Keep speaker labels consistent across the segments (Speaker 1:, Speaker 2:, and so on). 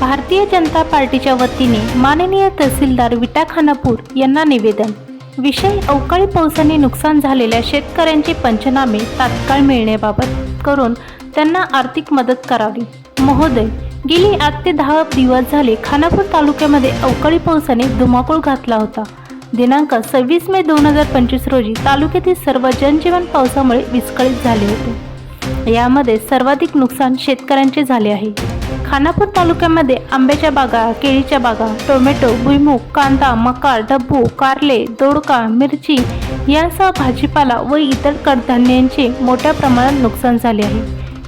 Speaker 1: भारतीय जनता पार्टीच्या वतीने माननीय तहसीलदार विटा खानापूर यांना निवेदन. विषय अवकाळी पावसाने नुकसान झालेल्या शेतकऱ्यांचे पंचनामे तात्काळ मिळण्याबाबत करून त्यांना आर्थिक मदत करावी. महोदय गेली आठ ते दहा दिवस झाले खानापूर तालुक्यामध्ये अवकाळी पावसाने धुमाकूळ घातला होता. दिनांक सव्वीस मे दोन हजार पंचवीस रोजी तालुक्यातील सर्व जनजीवन पावसामुळे विस्कळीत झाले होते. यामध्ये सर्वाधिक नुकसान शेतकऱ्यांचे झाले आहे. खानापूर तालुक्यामध्ये आंब्याच्या बागा केळीच्या बागा टोमॅटो भुईमूग कांदा मका डब्बू कारले दोडका मिरची यांसह भाजीपाला व इतर कडधान्यांचे मोठ्या प्रमाणात नुकसान झाले आहे.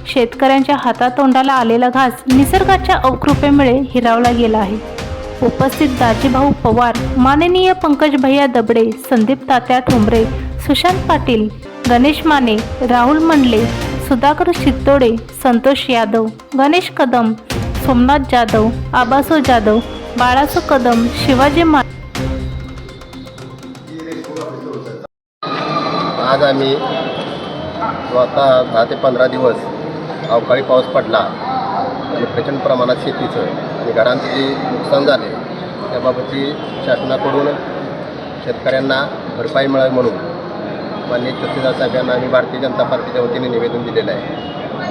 Speaker 1: शेतकऱ्यांच्या हातातोंडाला आलेला घास निसर्गाच्या अवकृपेमुळे हिरावला गेला आहे. उपस्थित दाजीभाऊ पवार माननीय पंकज भैया दबडे संदीप तात्या ठोंबरे सुशांत पाटील गणेश माने राहुल मंडले सुधाकर शितोडे संतोष यादव गणेश कदम सोमनाथ जाधव आबासो जाधव बाळासो कदम शिवाजी मा
Speaker 2: आज आम्ही स्वतः आता दहा ते पंधरा दिवस अवकाळी पाऊस पडला आणि प्रचंड प्रमाणात शेतीचं आणि घरांचं जे नुकसान झाले त्याबाबतची शासनाकडून शेतकऱ्यांना भरपाई मिळावी म्हणून माननीय तहसीलदार साहेबांना आम्ही भारतीय जनता पार्टीच्या वतीने निवेदन दिलेलं आहे.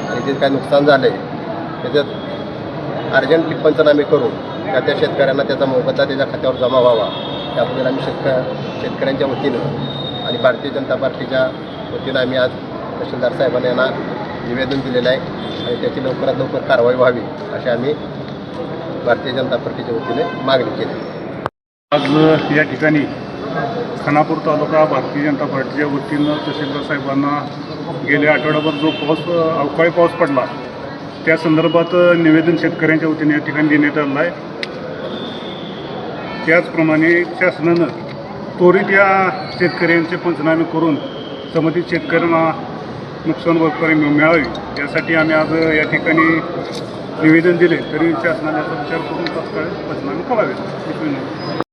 Speaker 2: आणि जे काय नुकसान झालं आहे त्याच्यात टिप्पणचं आम्ही करू त्या त्या शेतकऱ्यांना त्याचा मोबदला त्याच्या खात्यावर जमा व्हावा. त्याबद्दल आम्ही शेतक शेतकऱ्यांच्या वतीनं आणि भारतीय जनता पार्टीच्या वतीनं आम्ही आज तहसीलदार साहेबांना यांना निवेदन दिलेलं आहे आणि त्याची लवकरात लवकर कारवाई व्हावी अशी आम्ही भारतीय जनता पार्टीच्या वतीने मागणी केली.
Speaker 3: आज या ठिकाणी खानापूर तालुका भारतीय जनता पार्टीच्या वतीनं तहसीलदार साहेबांना गेल्या आठवड्याभर जो पाऊस अवकाळी पाऊस पडला त्या संदर्भात निवेदन शेतकऱ्यांच्या वतीने या ठिकाणी देण्यात आलं आहे. त्याचप्रमाणे शासनानं त्वरित या शेतकऱ्यांचे पंचनामे करून संबंधित शेतकऱ्यांना नुकसान भरपाई मिळावी यासाठी आम्ही आज या ठिकाणी निवेदन दिले. तरी शासनाने याचा विचार करून तत्काळ पंचनामे करावे